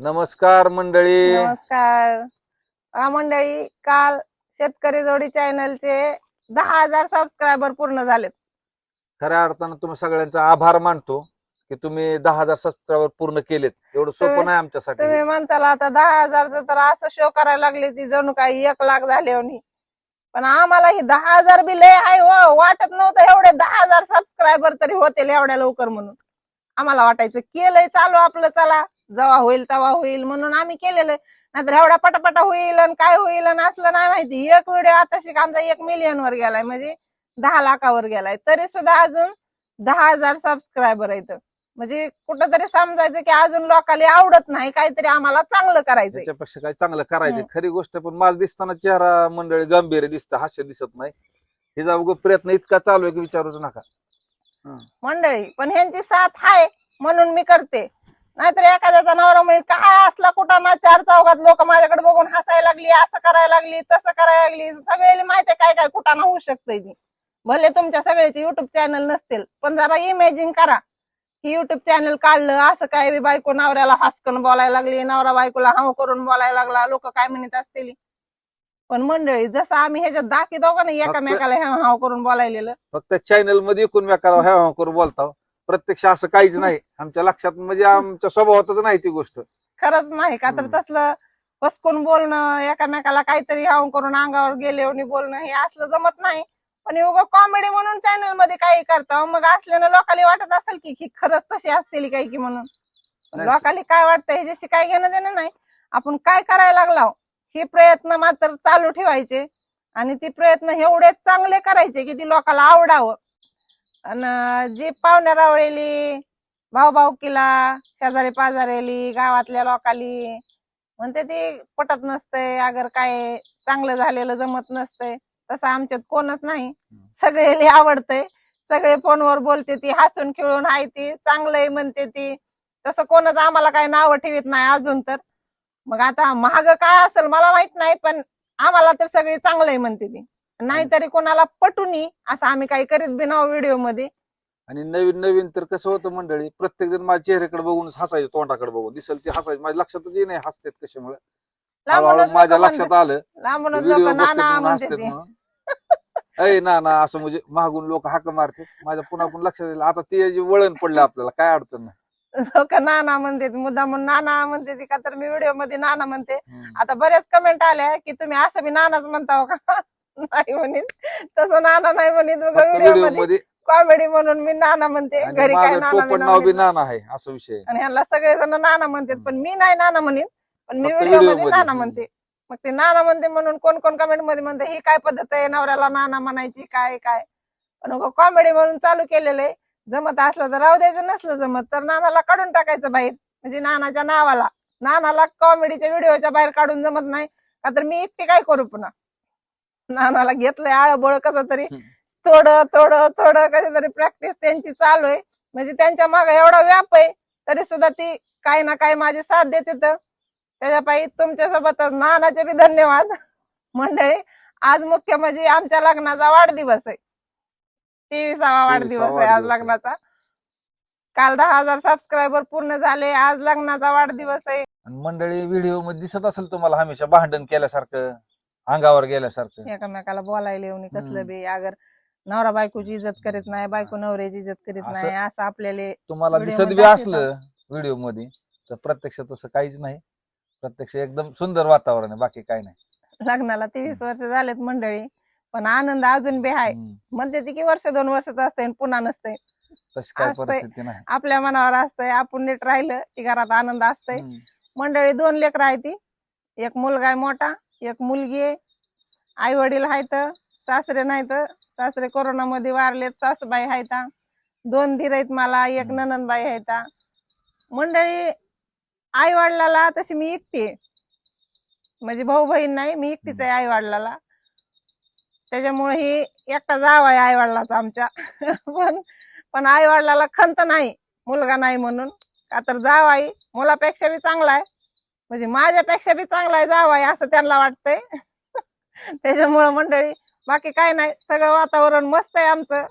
नमस्कार मंडळी. नमस्कार. हा मंडळी काल शेतकरी जोडी चॅनलचे दहा हजार सबस्क्रायबर पूर्ण झालेत. खऱ्या अर्थानं तुम्ही सगळ्यांचा आभार मानतो की तुम्ही दहा हजार सबस्क्रायबर पूर्ण केलेत. एवढं सोपं तुम्ही- नाही आमच्यासाठी. तुम्ही म्हणताला आता दहा हजारचं तर असं शो करायला लागले ती जणू काही एक लाख झाले होणी पण आम्हाला ही दहा हजार बी लय आहे हो. वाटत नव्हतं एवढे दहा हजार सबस्क्रायबर तरी होतील एवढ्या लवकर म्हणून. आम्हाला वाटायचं केलंय चालू आपलं चला. जेव्हा होईल तेव्हा होईल म्हणून आम्ही केलेलं नाहीतर एवढा पटापटा होईल आणि काय होईल आणि असलं नाही माहिती. एक व्हिडिओ आता शिक आमचा एक मिलियन वर गेलाय म्हणजे दहा लाखावर गेलाय. तरी सुद्धा अजून दहा हजार सबस्क्रायबर आहेत. म्हणजे कुठंतरी समजायचं की अजून लोकांना आवडत नाही काहीतरी आम्हाला चांगलं करायचंय. त्याच्यापेक्षा काही चांगलं करायचं. खरी गोष्ट पण माझं दिसताना चेहरा मंडळी गंभीर दिसतं हास्य दिसत नाही. हिचा उगा प्रयत्न इतका चालू आहे की विचारूच नका. मंडळी पण ह्यांची साथ आहे म्हणून मी करते. नाहीतर एखाद्याचा नवरा म्हणजे काय असला कुठं ना चार चौघात लोक माझ्याकडे बघून हसायला लागली असं करायला लागली तसं करायला लागली. सगळ्याला माहिती काय काय कुठं होऊ शकतंय ती. भले तुमच्या सगळ्याचे युट्यूब चॅनल नसतील पण जरा इमेजिन करा. की युट्यूब चॅनल काढलं असं काय बायको नवऱ्याला हसकन बोलायला लागली नवरा बायकोला हाव करून बोलायला लागला लोक काय म्हणत असतील. पण मंडळी जसं आम्ही ह्याच्यात का नाही एकामेकाला हाव हाव करून बोलायलेलं. फक्त चॅनलमध्ये एकूण ह्या ह्या करून बोलता प्रत्यक्ष असं काहीच नाही. आमच्या लक्षात म्हणजे आमच्या स्वभावातच नाही ती गोष्ट. खरंच नाही का? तर हम्म. तसलं पसकून बोलणं एकामेकाला काहीतरी हाव करून अंगावर गेले बोलणं हे असलं जमत नाही. पण उगा कॉमेडी म्हणून चॅनलमध्ये काही करता मग असल्यानं लोकांना वाटत असेल की की खरंच तशी असतील काही की म्हणून. पण नाही. लोकांना काय वाटतं ह्याच्याशी काय घेणं देणं नाही. आपण काय करायला लागलो हे प्रयत्न मात्र चालू ठेवायचे. आणि ते प्रयत्न एवढे चांगले करायचे की ती लोकांना आवडावं. आणि जी पाहुण्या रावळेली भाऊ भाऊकीला शेजारी पाजारेली गावातल्या लोकाली म्हणते ती पटत नसतंय अगर काय चांगलं झालेलं जमत नसतंय तसं आमच्यात कोणच नाही. सगळे आवडतंय सगळे फोनवर बोलते ती हसून खेळून आहे ती चांगलंय म्हणते ती. तसं कोणच आम्हाला काही नावं ठेवीत नाही अजून तर. मग आता महाग काय असेल मला माहीत नाही पण आम्हाला तर सगळी चांगलंय म्हणते ती. नाहीतरी कोणाला पटूनी असं आम्ही काही करीत बी नाव व्हिडिओमध्ये आणि नवीन नवीन तर कसं होतं मंडळी प्रत्येक जण माझ्या चेहऱ्याकडे बघून हसायचं तोंडाकडे बघून. दिसल ते हसायचं. माझ्या लक्षातच नाही हसतेत कशामुळे. लांबूनच माझ्या लोकं लक्षात म्हणतात- आलं लांबूनच व्हिडिओ लोक नाना म्हणते हसतेत ती. म्हणून. अय ना ना असं म्हणजे मागून लोक हाक मारते माझ्या पुन्हा पुन्हा लक्षात येईल. आता ते जे वळण पडलं आपल्याला काय अडचण नाही. लोक नाना म्हणते मुद्दा म्हणून नाना म्हणते ती का तर मी व्हिडिओमध्ये नाना म्हणते. हम्म. आता बरेच कमेंट आल्या की तुम्ही असं बी नानाच म्हणता का? नाही म्हणीत. तसं नाना नाही म्हणीत फक्त व्हिडिओ व्हिडिओमध्ये. कॉमेडी म्हणून मी नाना म्हणते. आणि घरी काय माझं नाना टोपण बिना नाव बी म्हणत नाही. नाना आहे असं विषय आहे. आणि ह्यांना सगळेजण नाना म्हणतात पण मी नाही नाना म्हणीत. पण मी फक्त व्हिडिओ video मध्ये मध्ये. नाना म्हणते. मग ते नाना म्हणते म्हणून कोण कोण कमेंटमध्ये म्हणते ही काय पद्धत आहे? नवऱ्याला नाना म्हणायची काय काय? पण कॉमेडी म्हणून चालू केलेलं आहे. जमत असलं तर राहू द्यायचं नसलं जमत तर नानाला काढून टाकायचं बाहेर. म्हणजे नानाच्या नावाला. नानाला कॉमेडीच्या व्हिडिओच्या बाहेर काढून जमत नाही. का तर मी एकटी काय करू पुन्हा? नानाला घेतलंय आळबळ कसं तरी. थोडं थोडं थोडं कशी तरी प्रॅक्टिस त्यांची चालू आहे. म्हणजे त्यांच्या मागे एवढा व्याप आहे तरी सुद्धा ती काही ना काही माझी साथ देते तर. त्याच्या पायी तुमच्यासोबत नानाचे बी धन्यवाद. मंडळी आज मुख्य म्हणजे आमच्या लग्नाचा वाढदिवस आहे. तेविसावा वाढदिवस आहे आज. लग्नाचा. काल दहा हजार सबस्क्रायबर पूर्ण झाले आज लग्नाचा वाढदिवस आहे. आणि मंडळी व्हिडिओमध्ये दिसत असेल तुम्हाला हमेशा भांडण केल्यासारखं. अंगावर गेल्यासारखं. एकमेकाला बोलायला येऊन. कसलं बी. अगर नवरा बायकोची इज्जत करीत नाही बायको नवऱ्याची इज्जत करीत असं- नाही असं आपल्याला तुम्हाला Video दिसत मध्ये बी. असलं व्हिडिओमध्ये तर प्रत्यक्ष तसं काहीच नाही. प्रत्यक्ष एकदम सुंदर वातावरण आहे बाकी काही नाही. लग्नाला तेवीस वर्ष झालेत मंडळी पण आनंद अजून बी आहे. हम्म. म्हणते ती की वर्ष दोन वर्षाचं असतंय आणि पुन्हा नसतंय. तशी काय असतंय. परिस्थिती नाही. आपल्या मनावर असतंय आपण नीट राहिलं की घरात आनंद असतंय. हम्म. मंडळी दोन लेकर आहे ती. एक मुलगा आहे मोठा एक मुलगी आहे. आई वडील आहेत सासरे नाहीत सासरे कोरोनामध्ये वारलेत सासूबाई आहेत. दोन धीर आहेत मला एक. ननंदबाई आहेत. मंडळी आई वडिलाला तशी मी एकटी आहे. म्हणजे भाऊ बहीण नाही मी एकटीच आहे आई वडिलाला त्याच्यामुळे ही एकटा जाव आहे आई वडिलाचा आमच्या. पण पण आई वडिलाला खंत नाही मुलगा नाही म्हणून. का तर जाव आई मुलापेक्षा बी चांगला आहे. म्हणजे माझ्यापेक्षा बी चांगला आहे जाव आहे असं त्यांना वाटतंय. त्याच्यामुळं मंडळी बाकी काय नाही सगळं वातावरण मस्त आहे आमचं.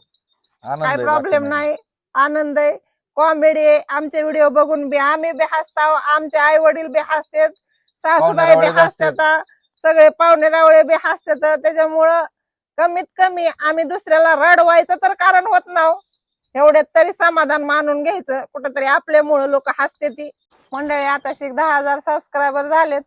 काय आहे, प्रॉब्लेम बाकी नाही आनंद आहे. कॉमेडी आमचे व्हिडिओ बघून बी आम्ही बी हसताव आमचे आई वडील बी हसतात सासूबाई बी. हसतात सगळे पाहुणे रावळे बी हसतात त्याच्यामुळं कमीत कमी आम्ही दुसऱ्याला रडवायचं तर कारण होत नाव. एवढ्यात तरी समाधान मानून घ्यायचं कुठंतरी आपल्यामुळं लोक हसते ती मंडळी आता शिक दहा हजार सबस्क्रायबर झालेत.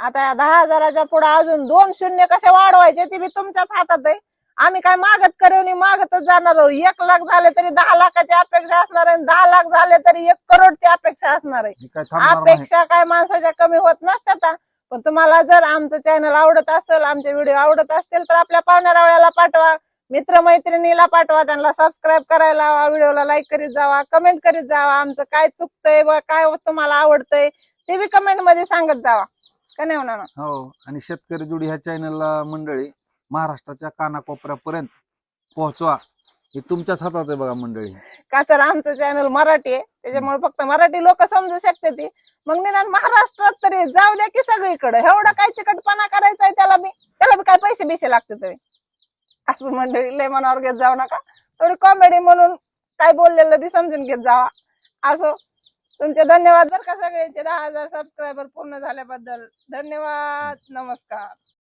आता या दहा हजाराच्या पुढे अजून दोन शून्य कसे वाढवायचे ते बी तुमच्याच हातात आहे. आम्ही काय मागत करेवनी मागतच जाणार आहोत. एक लाख झाले तरी दहा लाखाची अपेक्षा असणार आहे दहा लाख झाले तरी एक करोडची अपेक्षा असणार आहे. अपेक्षा काय माणसाच्या कमी होत नसतात पण तुम्हाला जर आमचं चॅनल आवडत असेल आमचे व्हिडिओ आवडत असतील तर आपल्या पाहुण्यारावळ्याला पाठवा. मित्रमैत्रिणीला पाठवा त्यांना सबस्क्राईब करायला लावा व्हिडिओला लाईक करीत जावा कमेंट करीत जावा आमचं काय चुकतंय व काय तुम्हाला आवडतंय ते बी कमेंटमध्ये सांगत जावा. का नाही होणार हो आणि शेतकरी जुडी ह्या चॅनलला मंडळी महाराष्ट्राच्या कानाकोपऱ्यापर्यंत पोहोचवा. हे तुमच्याच हातात आहे बघा मंडळी. का तर आमचं चॅनल मराठी आहे त्याच्यामुळे फक्त मराठी लोक समजू शकते ती. मग निदान महाराष्ट्रात तरी जाऊ द्या की सगळीकडे. एवढं काय चिकटपणा करायचा आहे त्याला बी त्याला बी काय पैसे बिसे लागते तुम्ही असं मंडळी लय मनावर घेत जाऊ नका. थोडी कॉमेडी म्हणून काय बोललेलं बी समजून घेत जावा. असं. तुमचे धन्यवाद बरं का सगळ्यांचे. दहा हजार सबस्क्रायबर पूर्ण झाल्याबद्दल. धन्यवाद. नमस्कार.